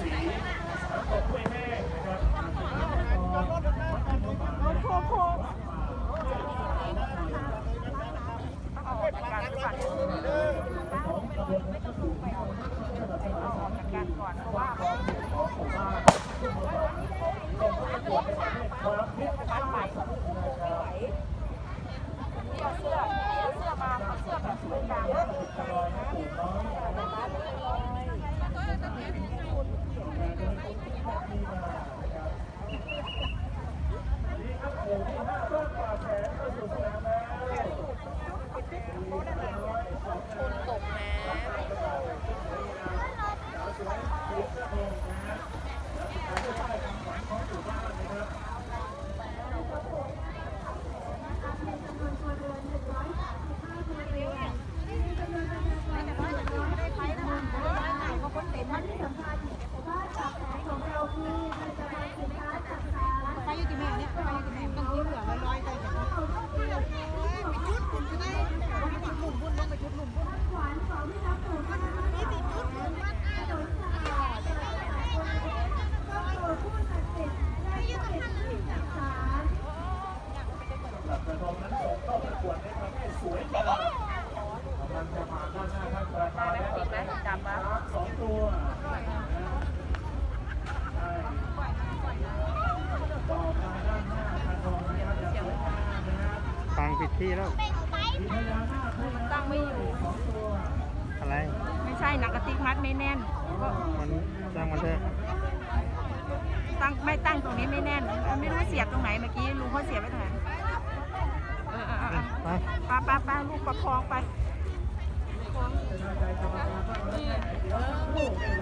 สีตกห้วแห้งนะครับโค้งการก่อนเพราะว่า ยงามนะครับฟังผิดที่แล้วมีพญานาคด้วยนะตั้งไม่อยู่สองตัวอะไรไม่ใช่หนังกระติกมัดไม่แน่นก็มันจ้างมาเถอะตั้งไม่ตั้งตรงนี้ไม่แน่นไม่รู้เสียบตรงไหนเมื่อกี้ลุงเขาเสียบไว้ตรงไหนเออเออเออไปไปไปไปลูกประคองไป จะได้ใจกรรมการบ้าง